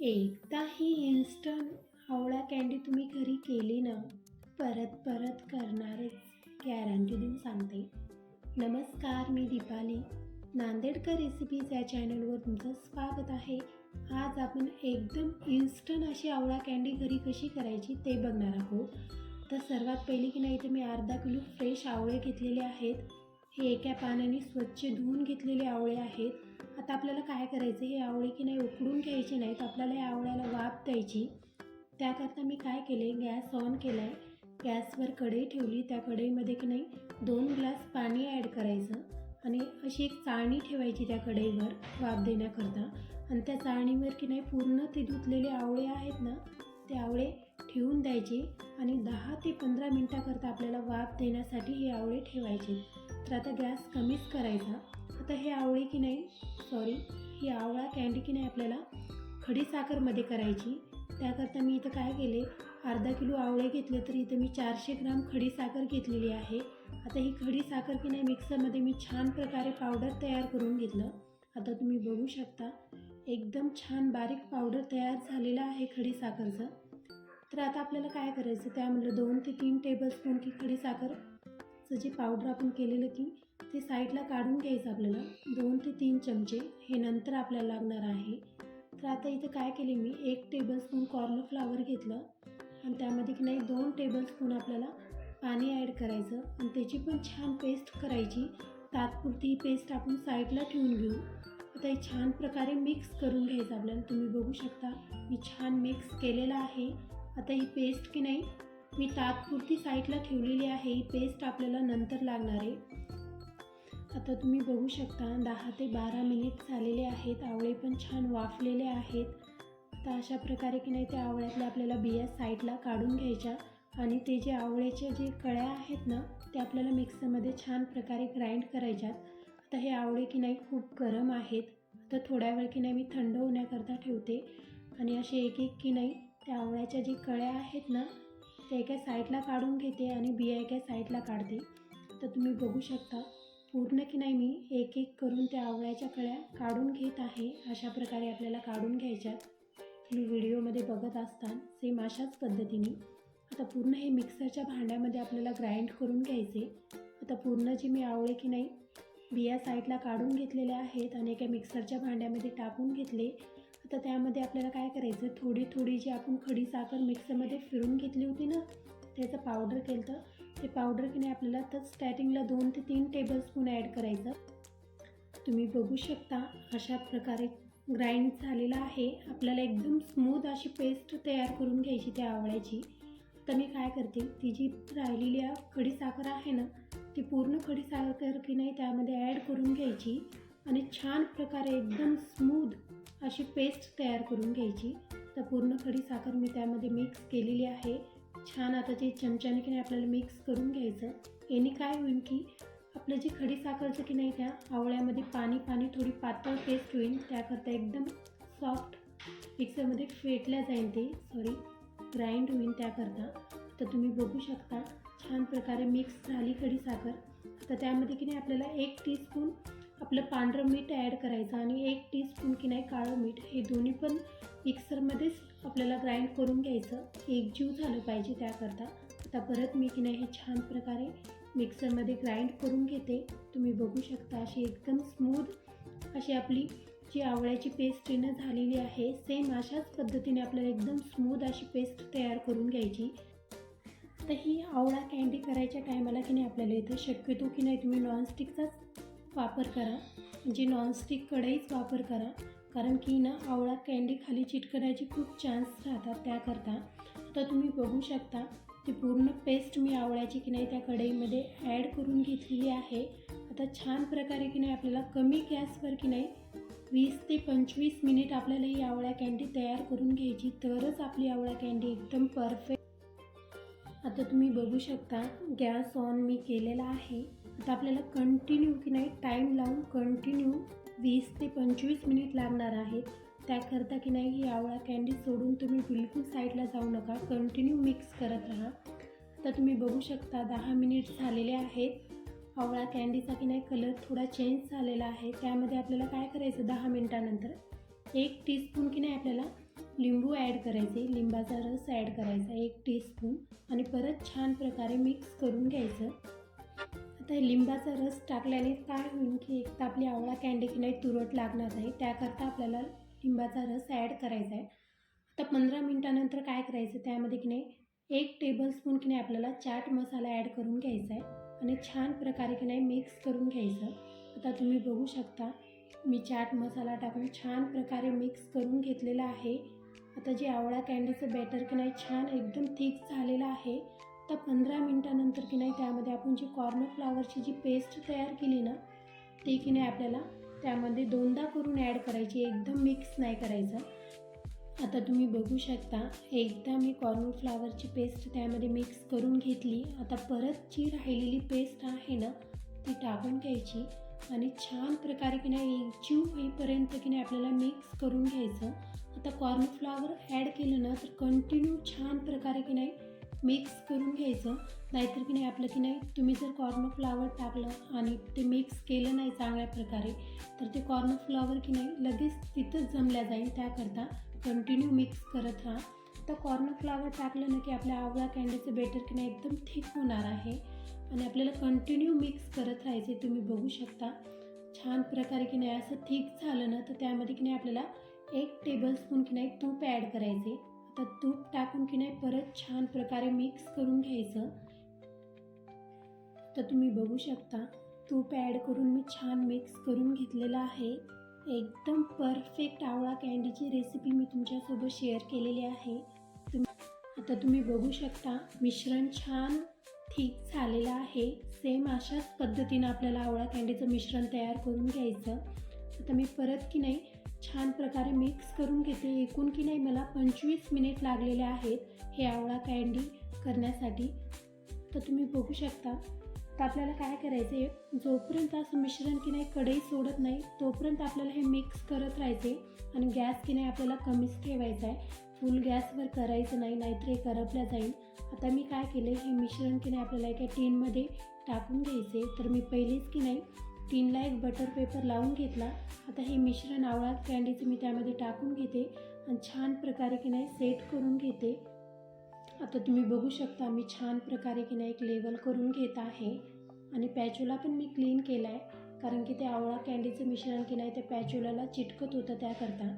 एकदा ही इन्स्टंट आवळा कँडी तुम्ही घरी केली ना परत परत करणारच. गॅरंटी देऊन सांगते. नमस्कार मी दीपाली. नांदेडकर रेसिपीज या चॅनलवर तुमचं स्वागत आहे. आज आपण एकदम इन्स्टंट अशी आवळा कँडी घरी कशी करायची ते बघणार आहोत. तर सर्वात पहिली की नाही तर मी अर्धा किलो फ्रेश आवळे घेतलेले आहेत. हे एका पाण्याने स्वच्छ धुवून घेतलेले आवळे आहेत. आता आपल्याला काय करायचं? हे आवळे की नाही उकडून घ्यायचे नाहीत. आपल्याला या आवळ्याला वाफ द्यायची. त्याकरता मी काय केले गॅस ऑन केला आहे गॅसवर कढई ठेवली. त्या कढईमध्ये की नाही दोन ग्लास पाणी ॲड करायचं आणि अशी एक चाळणी ठेवायची त्या कढईवर वाफ देण्याकरता. आणि त्या चाळणीवर की नाही पूर्ण ते धुतलेले आवळे आहेत ना ते आवळे ठेवून द्यायचे आणि दहा ते पंधरा मिनटाकरता आपल्याला वाफ देण्यासाठी हे आवळे ठेवायचे. तर आता गॅस कमीच करायचा. आता हे आवळे की नाही सॉरी ही आवळा कँडी की नाही आपल्याला खडी साखरमध्ये करायची. त्याकरता मी इथं काय केले अर्धा किलो आवळे घेतले तर इथं मी चारशे ग्राम खडी साखर घेतलेली आहे. आता ही खडी साखर की नाही मिक्सरमध्ये मी छान प्रकारे पावडर तयार करून घेतलं. आता तुम्ही बघू शकता एकदम छान बारीक पावडर तयार झालेला आहे खडी साखरचं. तर आता आपल्याला काय करायचं त्यामधलं दोन ते तीन टेबलस्पून की खडी साखर जे पावडर आपण केलेलं की ते साईडला काढून घ्यायचं आपल्याला. दोन ते तीन चमचे हे नंतर आपल्याला लागणार आहे. तर आता इथं काय केले मी एक टेबलस्पून कॉर्नफ्लावर घेतलं. आणि त्यामध्ये की नाही दोन टेबलस्पून आपल्याला पाणी ॲड करायचं. आणि त्याची पण छान पेस्ट करायची. तात्पुरती पेस्ट आपण साईडला ठेवून घेऊ. आता हे छान प्रकारे मिक्स करून घ्यायचं आपल्याला. तुम्ही बघू शकता मी छान मिक्स केलेलं आहे. आता ही पेस्ट की नाही मी तात्पुरती साईडला ठेवलेली आहे. ही पेस्ट आपल्याला नंतर लागणार आहे. आता तुम्ही बघू शकता दहा ते बारा मिनिट झालेले आहेत. आवळे पण छान वाफलेले आहेत. आता अशा प्रकारे की नाही त्या आवळ्यातल्या आपल्याला बिया साईडला काढून घ्यायच्या. आणि ते जे आवळ्याच्या जे कळ्या आहेत ना ते आपल्याला मिक्सरमध्ये छान प्रकारे ग्राइंड करायच्यात. आता हे आवळे की नाही खूप गरम आहेत. आता थोड्या वेळ की नाही मी थंड होण्याकरता ठेवते. आणि असे एक एक की नाही त्या आवळ्याच्या जे कळ्या आहेत ना त्या एका साईडला काढून घेते आणि बिया एका साईडला काढते. तर तुम्ही बघू शकता पूर्ण की नाही मी एक एक करून त्या आवळ्याच्या कळ्या काढून घेत आहे. अशा प्रकारे आपल्याला काढून घ्यायच्या तुम्ही व्हिडिओमध्ये बघत असताना सेम अशाच पद्धतीने. आता पूर्ण हे मिक्सरच्या भांड्यामध्ये आपल्याला ग्राइंड करून घ्यायचे. आता पूर्ण जे मी आवळे की नाही बिया साईडला काढून घेतलेल्या आहेत आणि एका मिक्सरच्या भांड्यामध्ये टाकून घेतले. आता त्यामध्ये आपल्याला काय करायचं? थोडी थोडी जी आपण खडी साखर मिक्सरमध्ये फिरून घेतली होती ना त्याचं पावडर केलं तर ते पावडर की नाही आपल्याला तर स्टार्टिंगला दोन ते तीन टेबलस्पून ॲड करायचं. तुम्ही बघू शकता अशा प्रकारे ग्राइंड झालेलं आहे. आपल्याला एकदम स्मूथ अशी पेस्ट तयार करून घ्यायची त्या आवळ्याची. तर मी काय करते ती जी राहिलेली खडी साखर आहे ना ती पूर्ण खडी साखर की नाही त्यामध्ये ॲड करून घ्यायची. आणि छान प्रकारे एकदम स्मूथ अशी पेस्ट तयार करून घ्यायची. तर पूर्ण खडी साखर मी त्यामध्ये मिक्स केलेली आहे. छान आता ते चमच्याने की नाही आपल्याला मिक्स करून घ्यायचं याने काय होईल की आपलं जे खडी साखरचं की नाही त्या आवळ्यामध्ये पाणी पाणी थोडी पातळ पेस्ट होईल. त्याकरता एकदम सॉफ्ट मिक्सरमध्ये फेटल्या जाईल ते सॉरी ग्राइंड होईल त्याकरता. तर तुम्ही बघू शकता छान प्रकारे मिक्स झाली खडी साखर. तर त्यामध्ये की नाही आपल्याला एक टीस्पून आपलं पांढरं मीठ ॲड करायचं आणि एक टीस्पून की नाही काळं मीठ हे दोन्ही पण मिक्सरमध्येच आपल्याला ग्राइंड करून घ्यायचं. एकजीव झालं पाहिजे त्याकरता. आता परत मी की नाही हे छान प्रकारे मिक्सरमध्ये ग्राइंड करून घेते. तुम्ही बघू शकता अशी एकदम स्मूथ अशी आपली जी आवळ्याची पेस्ट येणं झालेली आहे सेम अशाच पद्धतीने आपल्याला एकदम स्मूथ अशी पेस्ट तयार करून घ्यायची. तर ही आवळा कँडी करायच्या टायमाला की नाही आपल्याला इथं शक्यतो की नाही तुम्ही नॉनस्टिकचाच वापर करा. म्हणजे नॉनस्टिक कढईच वापर करा. कारण की ना आवळा कँडी खाली चिटकण्याचे खूप चान्स राहतात त्याकरता. आता तुम्ही बघू शकता ती पूर्ण पेस्ट मी आवळ्याची की नाही त्या कढईमध्ये ॲड करून घेतलेली आहे. आता छान प्रकारे की नाही आपल्याला कमी गॅसवर की नाही वीस ते पंचवीस मिनिट आपल्याला ही आवळ्या कँडी तयार करून घ्यायची. तरच आपली आवळा कँडी एकदम परफेक्ट आता तुम्ही बघू शकता गॅस ऑन मी केलेला आहे. आता आपल्याला कंटिन्यू की नाही टाईम लावून कंटिन्यू वीस ते पंचवीस मिनिट लागणार आहेत. त्याकरता की नाही ही आवळा कँडी सोडून तुम्ही बिलकुल साईडला जाऊ नका. कंटिन्यू मिक्स करत राहा. तर तुम्ही बघू शकता दहा मिनिट झालेले आहेत. आवळा कँडीचा की नाही कलर थोडा चेंज झालेला आहे. त्यामध्ये आपल्याला काय करायचं दहा मिनटानंतर? एक टीस्पून की नाही आपल्याला लिंबू ॲड करायचे. लिंबाचा रस ॲड करायचा एक टीस्पून आणि परत छान प्रकारे मिक्स करून घ्यायचं. तर लिंबाचा रस टाकल्याने काय होईल की एक तर आपली आवळा कँडी की नाही तुरट लागणार नाही. त्याकरता आपल्याला लिंबाचा रस ॲड करायचा आहे. आता पंधरा मिनटानंतर काय करायचं त्यामध्ये की नाही एक टेबलस्पून की नाही आपल्याला चाट मसाला ॲड करून घ्यायचा आहे आणि छान प्रकारे की नाही मिक्स करून घ्यायचं. आता तुम्ही बघू शकता मी चाट मसाला टाकून छान प्रकारे मिक्स करून घेतलेला आहे. आता जे आवळा कँडीचं बॅटर की नाही छान एकदम थिक झालेलं आहे. आता पंधरा मिनटानंतर की नाही त्यामध्ये आपण जी कॉर्नफ्लावरची जी पेस्ट तयार केली ना ती की नाही आपल्याला त्यामध्ये दोनदा करून ॲड करायची एकदम मिक्स नाही करायचं. आता तुम्ही बघू शकता एकदा मी कॉर्नफ्लावरची पेस्ट त्यामध्ये मिक्स करून घेतली आता परत जी राहिलेली पेस्ट आहे ना ती टाकून घ्यायची आणि छान प्रकारे की नाही एकजीव होईपर्यंत की नाही आपल्याला मिक्स करून घ्यायचं. आता कॉर्नफ्लावर ॲड केलं ना तर कंटिन्यू छान प्रकारे की नाही मिक्स करून घ्यायचं. नाहीतर की नाही आपलं की नाही तुम्ही जर कॉर्नफ्लावर टाकलं आणि ते मिक्स केलं नाही चांगल्या प्रकारे तर ते कॉर्नफ्लावर की नाही लगेच तिथंच जमल्या जाईल त्याकरता कंटिन्यू मिक्स करत राहा. तर कॉर्नफ्लावर टाकलं ना की आपल्या आवळा कँडीचं बेटर की नाही एकदम थिक होणार आहे. आणि आपल्याला कंटिन्यू मिक्स करत राहायचे तुम्ही बघू शकता. छान प्रकारे की नाही असं थिक झालं ना तर त्यामध्ये की नाही आपल्याला एक टेबलस्पून की नाही तूप ॲड करायचे तर तूप टाकून की नाही परत छान प्रकारे मिक्स करून घ्यायचं. तर तुम्ही बघू शकता तूप ॲड करून मी छान मिक्स करून घेतलेलं आहे. एकदम परफेक्ट आवळा कँडीची रेसिपी मी तुमच्यासोबत शेअर केलेली आहे. तुम आता तुम्ही बघू शकता मिश्रण छान ठीक झालेलं आहे. सेम अशाच पद्धतीनं आपल्याला आवळा कँडीचं मिश्रण तयार करून घ्यायचं. आता मी परत की नाही छान प्रकारे मिक्स करून घेते. एकूण की नाही मला पंचवीस मिनिट लागलेले आहेत हे आवळा कँडी करण्यासाठी. तर तुम्ही बघू शकता. तर आपल्याला काय करायचं आहे जोपर्यंत असं मिश्रण की नाही कढई सोडत नाही तोपर्यंत आपल्याला हे मिक्स करत राहायचे आणि गॅस की नाही आपल्याला कमीच ठेवायचा आहे फुल गॅसवर करायचं नाही नाहीतर हे करपल्या जाईल. आता मी काय केलं हे मिश्रण की नाही आपल्याला एका टीनमध्ये टाकून घ्यायचे तर मी पहिलेच की नाही टीनला एक बटर पेपर लावून घेतला. आता हे मिश्रण आवळा कँडीचं मी त्यामध्ये टाकून घेते आणि छान प्रकारे की नाही सेट करून घेते. आता तुम्ही बघू शकता मी छान प्रकारे की नाही एक लेवल करून घेत आहे. आणि पॅचोला पण मी क्लीन केला आहे कारण की ते आवळा कँडीचं मिश्रण की नाही ते पॅचोलाला चिटकत होतं त्याकरता.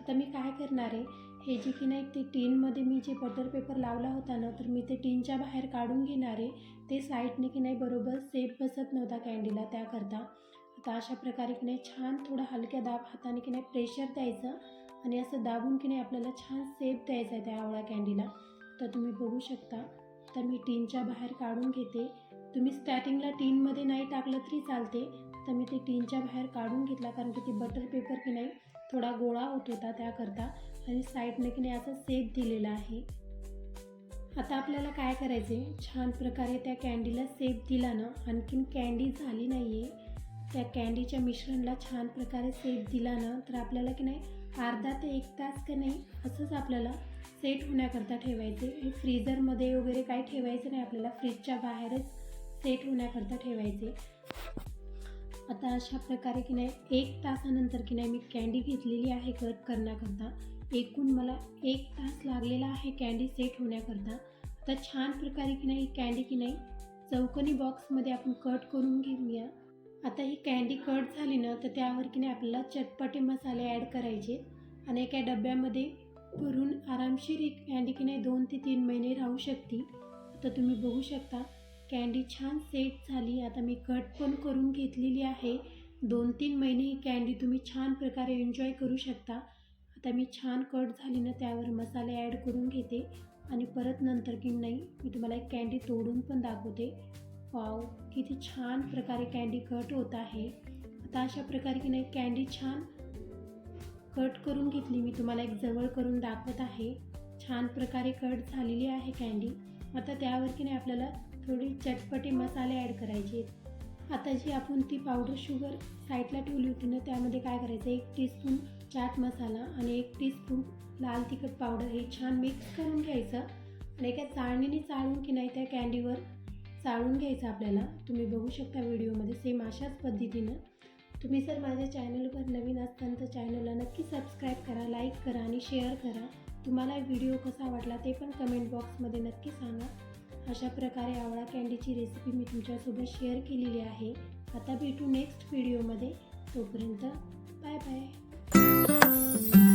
आता मी काय करणार आहे? हे जे की नाही ते टीनमध्ये मी जे बटर पेपर लावला होता ना तर मी ते टीनच्या बाहेर काढून घेणार आहे. ते साईडने की नाही बरोबर सेफ बसत नव्हता कँडीला त्याकरता. आता अशा प्रकारे की नाही छान थोडं हलक्या दाब हाताने की नाही प्रेशर द्यायचं आणि असं दाबून की नाही आपल्याला छान सेफ द्यायचा आहे त्या आवळा कँडीला तर तुम्ही बघू शकता. तर मी टीनच्या बाहेर काढून घेते. तुम्ही स्टार्टिंगला टीनमध्ये नाही टाकलं तरी चालते. तर मी ते टीनच्या बाहेर काढून घेतला कारण की ते बटर पेपर की नाही थोडा गोळा होत होता त्याकरता आणि साईडने की नाही असा सेप दिलेला आहे. आता आपल्याला काय करायचे? छान प्रकारे त्या कँडीला सेप दिला ना आणखीन कँडी झाली नाही आहे त्या कँडीच्या मिश्रणला छान प्रकारे सेप दिला ना तर आपल्याला की नाही अर्धा ते एक तास का नाही असंच आपल्याला सेट होण्याकरता ठेवायचे. हे वगैरे काही ठेवायचं नाही आपल्याला फ्रीजच्या बाहेरच सेट होण्याकरता ठेवायचे. आता अशा प्रकारे की नाही एक तासानंतर की नाही मी कँडी घेतलेली आहे कट करण्याकरता. एकूण मला एक तास लागलेला आहे कँडी सेट होण्याकरता. आता छान प्रकारे की नाही कँडी की नाही चौकोनी बॉक्समध्ये आपण कट करून घेऊया. आता ही कँडी कट झाली ना तर त्यावर की नाही आपल्याला चटपटे मसाले ॲड करायचे. आणि एका डब्यामध्ये भरून आरामशीर ही कँडी की नाही दोन ते तीन महिने राहू शकते तर तुम्ही बघू शकता कँडी छान सेट झाली. आता मी कट पण करून घेतलेली आहे. दोन तीन महिने ही कँडी तुम्ही छान प्रकारे एन्जॉय करू शकता. आता मी छान कट झाली ना त्यावर मसाले ॲड करून घेते. आणि परत नंतर की नाही मी तुम्हाला एक कँडी तोडून पण दाखवते. वाव किती छान प्रकारे कँडी कट होत आहे. आता अशा प्रकारे की नाही कँडी छान कट करून घेतली. मी तुम्हाला एक जवळ करून दाखवत आहे. छान प्रकारे कट झालेली आहे कँडी आता त्यावर की नाही आपल्याला थोडी चटपटी मसाले ॲड करायचे आता जी आपण ती पावडर शुगर साईडला ठेवली होती ना त्यामध्ये काय करायचं? एक टीस्पून चाट मसाला आणि एक टीस्पून लाल तिखट पावडर हे छान मिक्स करून घ्यायचं. आणि एका चाळणीने चाळून की नाही त्या कँडीवर चाळून घ्यायचं आपल्याला. तुम्ही बघू शकता व्हिडिओमध्ये सेम अशाच पद्धतीनं. तुम्ही जर माझ्या चॅनलवर नवीन असताना तर चॅनलला नक्की सबस्क्राईब करा लाईक करा आणि शेअर करा. तुम्हाला व्हिडिओ कसा वाटला ते पण कमेंट बॉक्समध्ये नक्की सांगा. अशा प्रकारे आवळा कँडीची रेसिपी मी तुमच्यासोबत शेअर केलेली आहे. आता भेटू नेक्स्ट व्हिडिओमध्ये तोपर्यंत बाय बाय